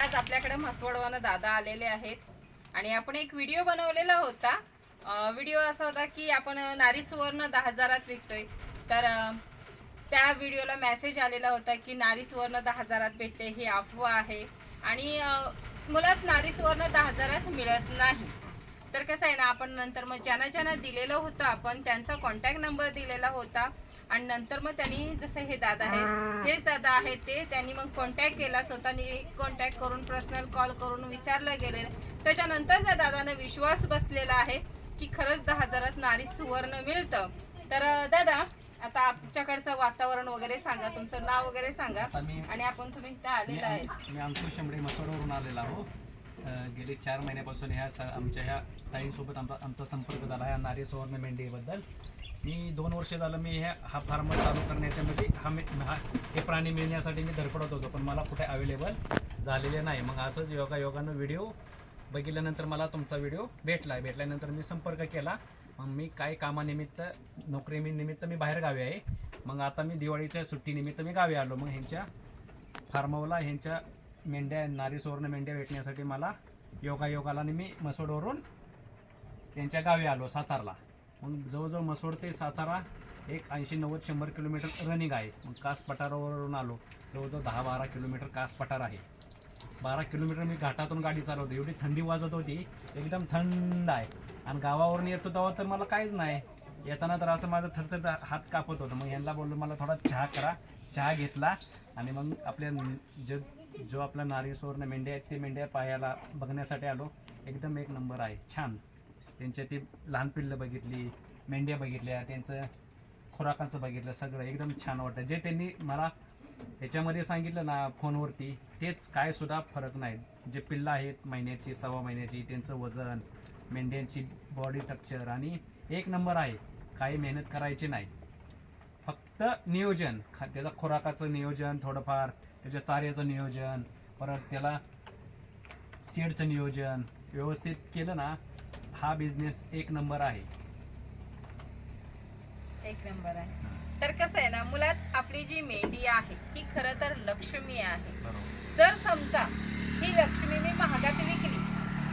आज आपल्याकडे म्हसवडवानं दादा आलेले आहेत. आणि आपण एक व्हिडिओ बनवलेला होता. व्हिडिओ असा होता की आपण नारी सुवर्ण दहा हजारात विकतोय. तर त्या व्हिडिओला मेसेज आलेला होता की नारी सुवर्ण दहा हजारात भेटते ही अफवा आहे. आणि मुलात नारी सुवर्ण दहा हजारात मिळत नाही. तर कसं आहे ना आपण नंतर मग ज्यांना ज्यांना दिलेलं होतं आपण त्यांचा कॉन्टॅक्ट नंबर दिलेला होता. आणि नंतर मग त्यांनी जसं हे दादा आहेत हेच दादा आहेत ते त्यांनी मग कॉन्टॅक्ट केला स्वतःनी कॉन्टॅक्ट करून पर्सनल कॉल करून विचारलं गेले त्याच्यानंतर त्या दादाने विश्वास बसलेला आहे की खरंच दहा हजारात नारी सुवर्ण मिळतं. तर दादा आता आमच्याकडचं वातावरण वगैरे सांगा तुमचं नाव वगैरे सांगा. आणि आपण तुम्ही इथं आलेला आहे. मी अंकुश शेंबडे मसोडवरून आलेला आहो. अ, गेले चार महिन्यापासून ह्या स- आमच्या ह्या ताईंसोबत आमचा आमचा संपर्क झाला ह्या नारी सुवर्ण मेंढीबद्दल. मी दोन वर्ष झालं मी हे हा फार्म चालू करण्याच्या म्हणजे हा मी हा हे प्राणी मिळण्यासाठी मी धडपडत होतो पण मला कुठे अवेलेबल झालेले नाही. मग असंच योगा योगानं व्हिडिओ बघितल्यानंतर मला तुमचा व्हिडिओ भेटला. भेटल्यानंतर मी संपर्क केला. मग मी काय कामानिमित्त नोकरी निमित्त मी बाहेर गावी आहे. मग आता मी दिवाळीच्या सुट्टीनिमित्त मी गावी आलो. मग ह्यांच्या फार्मवला ह्यांच्या मेंढ्या नारी सुवर्ण मेंढ्या भेटण्यासाठी मला योगा योगाला मी मसोडवरून त्यांच्या गावी आलो सातारला. मग जवळजवळ मसोड ते सातारा एक ऐंशी नव्वद शंभर किलोमीटर रनिंग आहे. मग कास पठारावरून आलो. जवळजवळ दहा बारा किलोमीटर कास पठार आहे. बारा किलोमीटर मी घाटातून गाडी चालवतो. एवढी थंडी वाजत होती. एकदम थंड आहे. आणि गावावरून येतो तेव्हा तर मला काहीच नाही. येताना तर असं माझं थरथर हात कापत होतं. मग यांना बोललो मला थोडा चहा करा. चहा घेतला. आणि मग आपल्या जे जो जो आपला नारी सुवर्ण मेंढ्या आहेत ते मेंढ्या पाहायला बघण्यासाठी आलो. एकदम एक नंबर आहे. छान. त्यांच्या ती लहान पिल्लं बघितली मेंढ्या बघितल्या त्यांचं खुराकांचं बघितलं सगळं एकदम छान वाटतं जे त्यांनी मला ह्याच्यामध्ये सांगितलं ना फोनवरती तेच काय सुद्धा फरक नाही. जे पिल्लं आहेत महिन्याची सव्वा महिन्याची त्यांचं वजन मेंढ्यांची बॉडी स्ट्रक्चर आणि एक नंबर आहे काही मेहनत करायची नाही. फक्त नियोजन खा त्याचं खुराकाचं नियोजन थोडंफार त्याच्या चाऱ्याचं नियोजन परत त्याला सीडचं नियोजन व्यवस्थित केलं ना हा बिझनेस एक नंबर आहे. एक नंबर आहे. तर कसं आहे ना मुलात आपली जी मेंढी आहे ही खरं तर लक्ष्मी आहे. बरोबर. जर समजा ही लक्ष्मी मी महागात विकली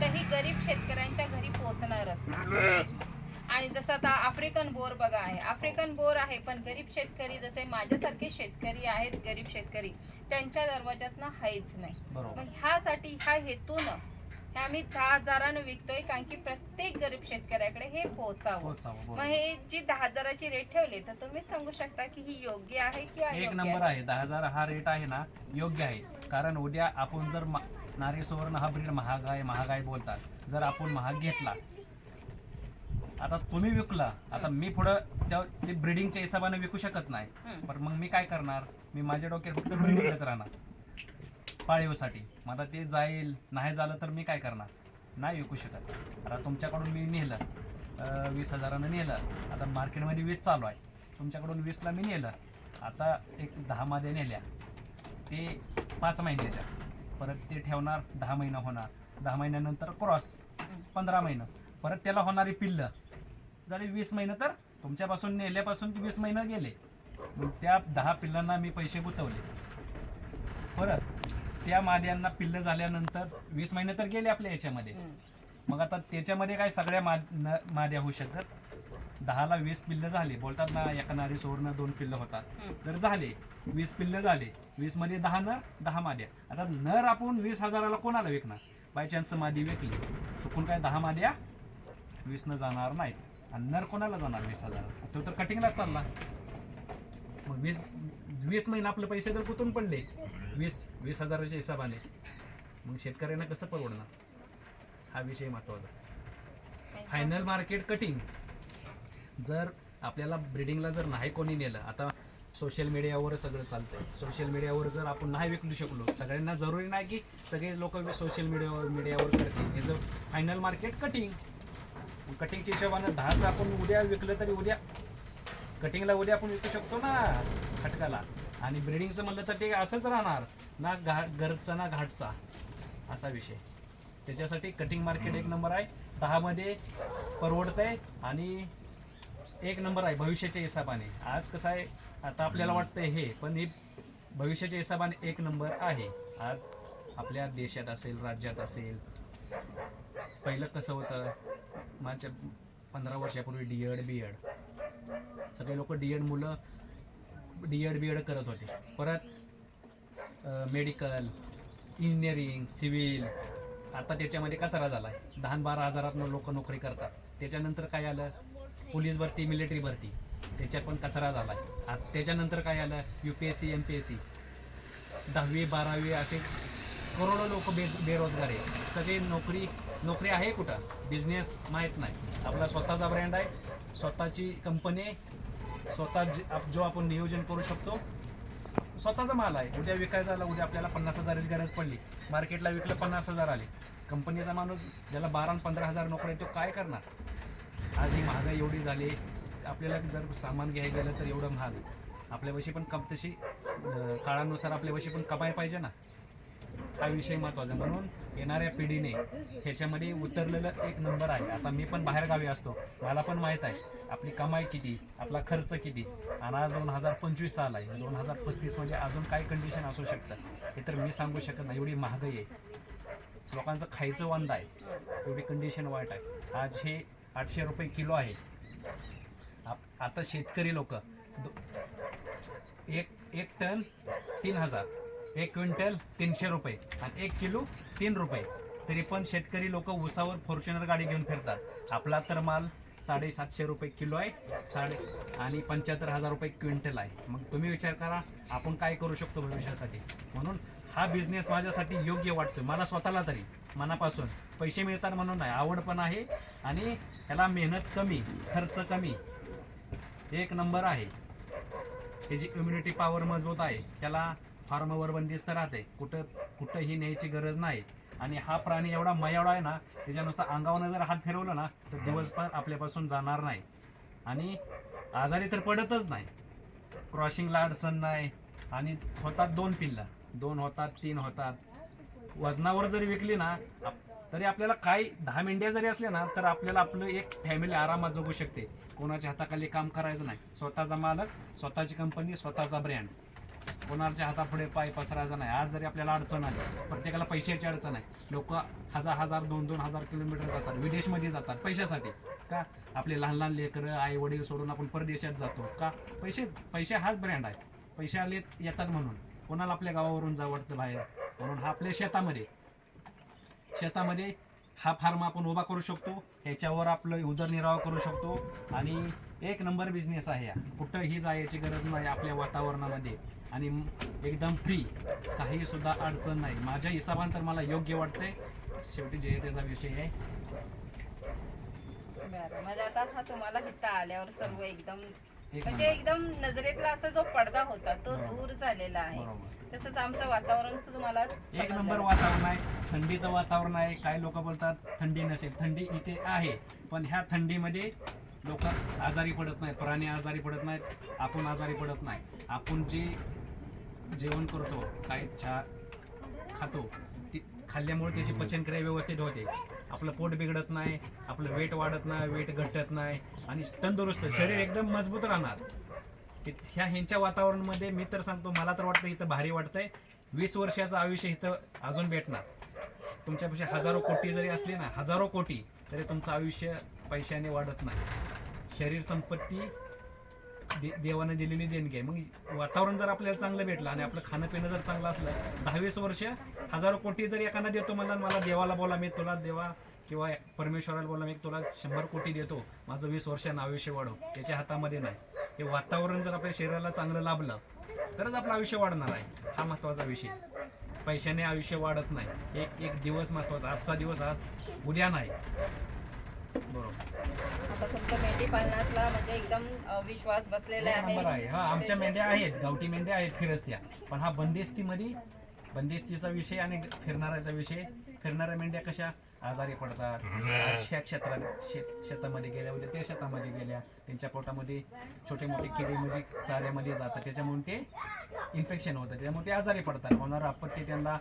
तर ही गरीब शेतकऱ्यांच्या घरी पोहोचणारच. आणि जसं आता आफ्रिकन बोर बघा आहे आफ्रिकन बोर आहे पण गरीब शेतकरी जसे माझ्यासारखे शेतकरी आहेत गरीब शेतकरी त्यांच्या दरवाजातनं हायच नाही. बरोबर. मग ह्यासाठी ह्या हेतून हे आम्ही दहा हजारानं विकतोय कारण की प्रत्येक गरीब शेतकऱ्याकडे हे पोहोचावं पोहोचावं मग बरोबर हे जी दहा हजाराची रेट ठेवली तर तुम्ही सांगू शकता की ही योग्य आहे की एक अयोग्य नंबर आहे? आहे. दहा हजार हा रेट आहे ना योग्य आहे. कारण उद्या आपण जर मा- नारी सुवर्ण हा ब्रीड महाग आहे महाग आहे बोलतात. जर आपण महाग घेतला आता तुम्ही विकला आता मी पुढं त्या ते ब्रिडिंगच्या हिशोबाने विकू शकत नाही. हम्म. पण मग मी काय करणार? मी माझ्या डोक्यात फक्त ब्रिडिंगच राहणार. पाळीवसाठी. मला ते जाईल नाही झालं तर मी काय करणार? नाही विकू शकत. आता तुमच्याकडून मी नेलं. वीस हजारानं नेलं. आता मार्केटमध्ये वीस चालू आहे. तुमच्याकडून वीसला मी नेलं. आता एक दहा मध्ये नेल्या. ते पाच महिन्याच्या. परत ते ठेवणार दहा महिना होणार. दहा महिन्यानंतर क्रॉस. पंधरा महिनं. परत त्याला होणारी पिल्लं. झाली वीस महिनं तर तुमच्यापासून नेल्यापासून वीस महिनं गेले. मग त्या दहा पिल्लांना मी पैसे गुंतवले. परत त्या माद्यांना पिल्लं झाल्यानंतर वीस महिने तर गेले आपल्या याच्यामध्ये. मग आता त्याच्यामध्ये काय सगळ्या माद न- माद्या होऊ शकतात? दहाला वीस पिल्लं झाले. बोलतात ना एका नारी सोडणं दोन पिल्लं होतात. तर झाले. वीस पिल्लं झाले. वीसमध्ये दहा नर दहा माद्या. आता नर आपण वीस हजाराला कोणाला विकणार? बाय चान्स मादी विकली. चुकून काय दहा माद्या? वीसनं जाणार नाहीत आणि नर कोणाला जाणार वीस हजार? तो तर कटिंगलाच चालला. मग वीस वीस महिने आपले पैसे तर कुठून पडले? वीस वीस हजाराच्या हिशोबाने. मग शेतकऱ्यांना कसं परवडणार? हा विषय महत्त्वाचा फायनल मार्केट कटिंग जर आपल्याला ब्रिडिंगला जर नाही कोणी नेलं आता सोशल मीडियावर सगळं चालतंय. सोशल मीडियावर जर आपण नाही विकू शकलो सगळ्यांना जरुरी नाही की सगळे लोक सोशल मीडियावर मीडियावर करतील. हे जर फायनल मार्केट कटिंग कटिंगच्या हिशोबानं दहाच आपण उद्या विकलं तरी उद्या कटिंगला उद्या आपण विकू शकतो ना खटकाला. आणि ब्रिडिंगचं म्हणलं तर ते असंच राहणार. ना घा घरचा ना घाटचा. असा विषय. त्याच्यासाठी कटिंग मार्केट एक नंबर आहे. दहामध्ये परवडतंय आणि एक नंबर आहे भविष्याच्या हिशोबाने आज कसं आहे आता आपल्याला वाटतंय हे पण हे भविष्याच्या हिशोबाने एक नंबर आहे. आज आपल्या देशात असेल राज्यात असेल पहिलं कसं होतं माझ्या पंधरा वर्षापूर्वी डी एड बी एड सगळे लोक डी एड मुलं डी एड बी एड करत होते. परत मेडिकल इंजिनिअरिंग सिव्हिल आता त्याच्यामध्ये कचरा झाला आहे दहा बारा हजारात लोक नोकरी करतात. त्याच्यानंतर काय आलं? पोलीस भरती मिलिटरी भरती. त्याच्यात पण कचरा झाला आहे त्याच्यानंतर काय आलं? U P S C M P S C दहावी बारावी असे करोडो लोक बेज बेरोजगार आहे सगळे नोकरी नोकरी आहे कुठं? बिझनेस माहीत नाही. आपला स्वतःचा ब्रँड आहे. स्वतःची कंपनी स्वतः जे- आप- जो आपण नियोजन करू शकतो स्वतःचा माल आहे. उद्या विकायचा आला उद्या आपल्याला पन्नास हजाराची गरज पडली. मार्केटला विकलं पन्नास हजार आले. कंपनीचा माणूस ज्याला बारा आणि पंधरा हजार नोकरी आहे तो काय करणार? आज ही महागाई एवढी झाली. आपल्याला जर सामान घ्यायला गेलं तर एवढं महाग. आपल्यापाशी पण कम तशी काळानुसार आपल्यापाशी पण कमाई पाहिजे ना. हा विषय महत्त्वाचा म्हणून येणाऱ्या पिढीने ह्याच्यामध्ये उतरलेलं एक नंबर आहे. आता मी पण बाहेरगावी असतो. मला पण माहीत आहे आपली कमाई किती आपला खर्च किती आणि आज दोन हजार पंचवीस साल आहे. दोन हजार पस्तीस म्हणजे अजून काय कंडिशन असू शकतं हे तर मी सांगू शकत नाही. एवढी महागाई आहे. लोकांचं खायचं वांदा आहे. एवढी कंडिशन वाईट आहे. आज हे आठशे रुपये किलो आहे. आप- आता शेतकरी लोक एक एक टन तीन हजार. एक क्विंटल तीनशे रुपये आणि एक किलो तीन रुपये. तरी पण शेतकरी लोक उसावर फॉर्च्युनर गाडी घेऊन फिरतात. आपला तर माल साडेसातशे रुपये किलो आहे साडे आणि पंच्याहत्तर हजार रुपये क्विंटल आहे. मग तुम्ही विचार करा आपण काय करू शकतो भविष्यासाठी? म्हणून हा बिझनेस माझ्यासाठी योग्य वाटतो मला स्वतःला तरी मनापासून. पैसे मिळतात म्हणून नाही आवड पण आहे आणि ह्याला मेहनत कमी खर्च कमी. एक नंबर आहे. त्याची इम्युनिटी पॉवर मजबूत आहे त्याला फार्मवर बंदिस्त राहते. कुठं कुठंही न्यायची गरज नाही. आणि हा प्राणी एवढा मयावडा आहे ना त्याच्या नुसता अंगावर जर हात फिरवला ना तर दिवसभर आपल्यापासून जाणार नाही. आणि आजारी तर पडतच नाही. क्रॉसिंगला अडचण नाही. आणि होतात दोन पिल्ला. दोन होतात तीन होतात. वजनावर जरी विकली ना तरी आपल्याला काही दहा मिनिटे जरी असले ना तर आपल्याला आपलं एक फॅमिली आरामात जगू शकते. कोणाच्या हाताखाली काम करायचं नाही. स्वतःचा मालक स्वतःची कंपनी स्वतःचा ब्रँड कोणाच्या हातापुढे पाय पसरायचा नाही. आज जरी आपल्याला अडचण आली प्रत्येकाला पैशाची अडचण आहे. लोक हजार हजार दोन दोन हजार किलोमीटर जातात विदेशमध्ये जातात पैशासाठी. का? आपले लहान लहान लेकरं आई वडील सोडून आपण परदेशात जातो. का? पैसे पैसे हाच ब्रँड आहे. पैसे आले येतात म्हणून. कोणाला आपल्या गावावरून जावं वाटतं बाहेर? म्हणून हा आपल्या शेतामध्ये. शेतामध्ये हा फार्म आपण उभा करू शकतो. ह्याच्यावर आपलं उदरनिर्वाह करू शकतो. आणि एक नंबर बिझनेस आहे हा कुठंही जायची गरज नाही आपल्या वातावरणामध्ये. आणि एकदम फ्री काही सुद्धा अडचण नाही. माझ्या हिशोबाने तर मला योग्य वाटतंय. शेवटी जे त्याचा विषय आहे. बरं आता हा तुम्हाला इथं आल्यावर सर्व एकदम एक म्हणजे नंबर. एकदम नजरेतला असा जो पडदा होता तो बरोबर. दूर झालेला आहे. बरोबर. तसंच आमचं वातावरण तर तुम्हाला एक समजलं नंबर. वातावरण आहे. थंडीचं वातावरण आहे. काही लोक बोलतात? थंडी नसेल. थंडी इथे आहे. पण ह्या थंडीमध्ये लोक आजारी पडत नाहीत प्राणी आजारी पडत नाहीत आपण आजारी पडत नाही. आपण जे जेवण करतो काय चहा खातो ती खाल्ल्यामुळे त्याची पचनक्रिया व्यवस्थित होते. आपलं पोट बिघडत नाही आपलं वेट वाढत नाही वेट घटत नाही आणि तंदुरुस्त शरीर एकदम मजबूत राहणार. ह्या ह्यांच्या वातावरणामध्ये मी तर सांगतो मला तर वाटतं इथं भारी वाटतंय. वीस वर्षाचं आयुष्य इथं अजून भेटणार. तुमच्यापेक्षा हजारो कोटी जरी असली ना हजारो कोटी तरी तुमचं आयुष्य पैशाने वाढत नाही. शरीर संपत्ती दे देवाने दिलेली देणगी आहे. मग वातावरण जर आपल्याला चांगलं भेटलं आणि आपलं खाणं पिणं जर चांगलं असलं दहावीस वर्ष हजारो कोटी जर एखादा देतो मला मला देवाला बोला मी तुला देवा किंवा परमेश्वराला बोला मी तुला शंभर कोटी देतो माझं वीस वर्षानं आयुष्य वाढव त्याच्या हातामध्ये नाही. हे वातावरण जर आपल्या शरीराला चांगलं लाभलं तरच आपलं आयुष्य वाढणार आहे. हा महत्त्वाचा विषय. पैशाने आयुष्य वाढत नाही. एक एक दिवस महत्त्वाचा आजचा दिवस आज उद्या नाही. बरोबर. मेंढी पालनातला म्हणजे एकदम विश्वास बसलेला आहे. आहे. हा आमच्या मेंढ्या आहेत. गावठी मेंढ्या आहेत फिरस्त्या. पण हा बंदिस्तीमध्ये बंदिस्तीचा विषय आणि फिरणाऱ्याचा विषय फिरणाऱ्या मेंढ्या कशा आजारी पडतात. ह्या क्षेत्रात शेत शेतामध्ये गेल्या उद्या त्या शेतामध्ये गेल्या. त्यांच्या पोटामध्ये छोटे मोठे किडे म्हणजे चाऱ्यामध्ये जातात. त्याच्यामुळे ते इन्फेक्शन होतं. त्याच्यामुळे ते आजारी पडतात. होणार आपत्ती त्यांना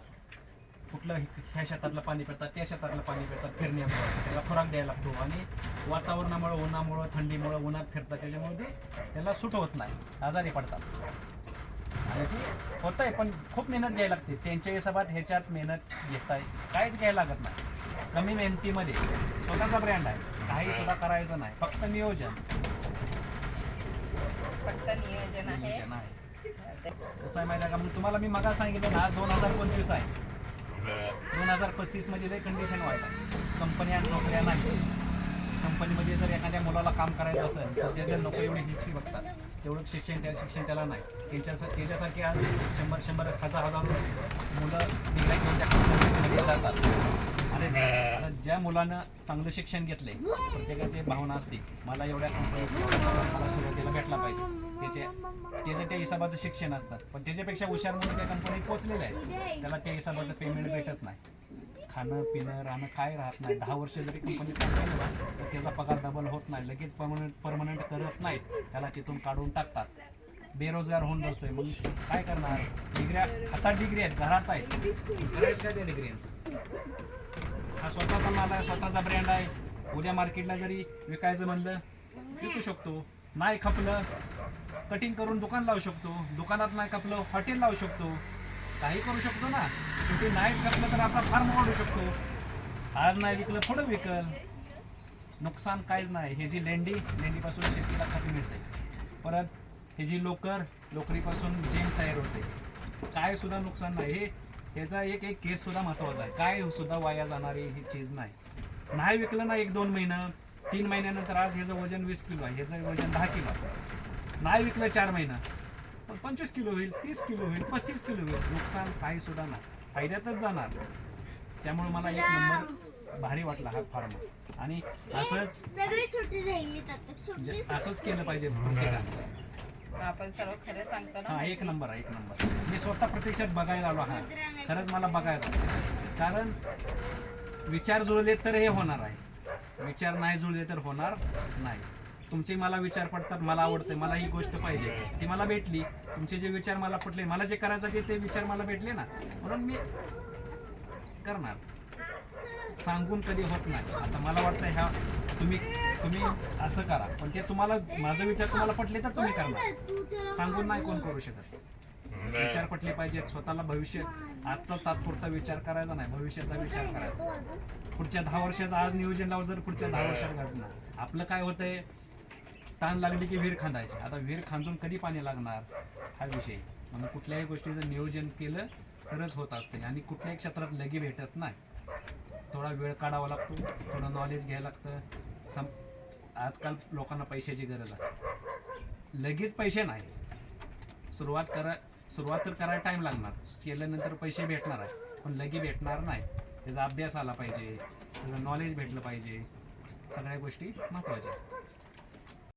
कुठलं ह्या शेतातलं पाणी पितात त्या शेतातलं पाणी पितात फिरण्यामुळं. त्याला खुराक द्यायला लागतो. आणि वातावरणामुळं उन्हामुळं थंडीमुळं उन्हात फिरतात. त्याच्यामुळे ते त्याला सूट होत नाही. आजारी पडतात. आणि ती होत आहे पण खूप मेहनत घ्यायला लागते. त्यांच्या हिशोबात ह्याच्यात मेहनत घेताय. काहीच घ्यायला लागत नाही. कमी मेहनतीमध्ये स्वतःचा ब्रँड आहे. काही सुद्धा करायचं नाही. फक्त नियोजन. फक्त नियोजन आहे. नियोजन आहे. चालतंय. कसं आहे माहिती आहे का? मग तुम्हाला मी मगा सांगितलं ना आज दोन हजार पंचवीस आहे. दोन हजार पस्तीसमध्ये लय कंडिशन आहे कंपन्या नोकऱ्या नाही. कंपनीमध्ये जर एखाद्या मुलाला काम करायचं असेल तर त्याच्या नोकरी एवढी हिस्ट्री बघतात. तेवढं शिक्षण त्या शिक्षण त्याला नाही. त्यांच्या त्याच्यासारखे आज शंभर शंभर हजार हजार मुलं घेऊन त्या कंपनीमध्ये जातात आणि ज्या मुलानं चांगलं शिक्षण घेतलंय प्रत्येकाची भावना असते मला एवढ्या मला सुरुवातीला भेटला पाहिजे. त्याचे त्याचं त्या हिसाबाचं शिक्षण असतात पण त्याच्यापेक्षा हुशार म्हणून त्या कंपनीत पोहोचलेलं आहे. त्याला त्या हिसाबाचं पेमेंट भेटत नाही. खाणं पिणं राहणं काय राहत नाही. दहा वर्ष जरी कंपनीत काम केलं तर त्याचा पगार डबल होत नाही. लगेच परमनंट परमनंट करत नाहीत. त्याला तिथून काढून टाकतात. बेरोजगार होऊन बसतोय. मग काय करणार? डिग्र्या हातात डिग्री आहेत घरात आहेत. करायचं काय त्या डिग्र्यांचं हा स्वतःचा माल आहे स्वतःचा ब्रँड आहे. उद्या मार्केटला जरी विकायचं म्हणलं विकू शकतो. नाही खपलं कटिंग करून दुकान लावू शकतो. दुकानात नाही खपलं हॉटेल लावू शकतो. काही करू शकतो ना. शेवटी नाहीच खपलं तर आपला फार्म वाढू शकतो. आज नाही विकलं पुढं विकल. नुकसान काहीच नाही. हे जी लेंडी लेंडीपासून शेतीला खत मिळते परत हे जी लोकर लोकरीपासून जेम तयार होते. काय सुद्धा नुकसान नाही. हे ह्याचा एक एक केस सुद्धा महत्त्वाचा आहे. काय सुद्धा वाया जाणारी ही चीज नाही. नाही विकलं ना एक दोन महिना तीन महिन्यानंतर आज ह्याचं वजन वीस किलो आहे ह्याचं वजन दहा किलो आहे. नाही विकलं चार महिना पण पंचवीस किलो होईल तीस किलो होईल पस्तीस किलो होईल. नुकसान काही सुद्धा नाही. फायद्यातच जाणार. त्यामुळे मला एक नंबर भारी वाटला हा फार्म. आणि असंच असंच केलं पाहिजे प्रत्येकाने आपण सर्व खरं सांगतो ना हा एक नंबर आहे एक नंबर. मी स्वतः प्रत्यक्षात बघायला आलो हा. खरंच मला बघायचं आहे. कारण विचार जुळले तर हे होणार आहे. विचार नाही जुळले तर होणार नाही. तुमचे मला विचार पडतात मला आवडते मला ही गोष्ट पाहिजे. ती मला भेटली तुमचे जे विचार मला पटले मला जे करायचं ते ते विचार मला भेटले ना. म्हणून मी करणार. सांगून कधी होत नाही. आता मला वाटतं ह्या तुम्ही तुम्ही असं करा. पण ते तुम्हाला माझं विचार तुम्हाला पटले तर तुम्ही करणार. सांगून नाही कोण करू शकत. विचार पटले पाहिजेत. स्वतःला भविष्य आजचा तात्पुरता विचार करायचा नाही. भविष्याचा विचार करायचा. पुढच्या दहा वर्षाचं आज नियोजन लावलं तर पुढच्या दहा वर्षात घडणार. आपलं काय होतंय? ताण लागली की विहीर खांदायची. आता विहीर खांदून कधी पाणी लागणार? हा विषय. म्हणून कुठल्याही गोष्टीचं नियोजन केलं तरच होत असते आणि कुठल्याही क्षेत्रात लगी भेटत नाही. थोडा वेळ काढावा लागतो थोडं नॉलेज घ्यायला लागतं. सम आजकाल लोकांना पैशाची गरज आहे. लगेच पैसे नाही. सुरुवात करा सुरुवात तर करायला टाईम लागणार. केल्यानंतर पैसे भेटणार आहे पण लगे भेटणार नाही. त्याचा अभ्यास आला पाहिजे त्याचं नॉलेज भेटलं पाहिजे. सगळ्या गोष्टी महत्त्वाच्या आहेत.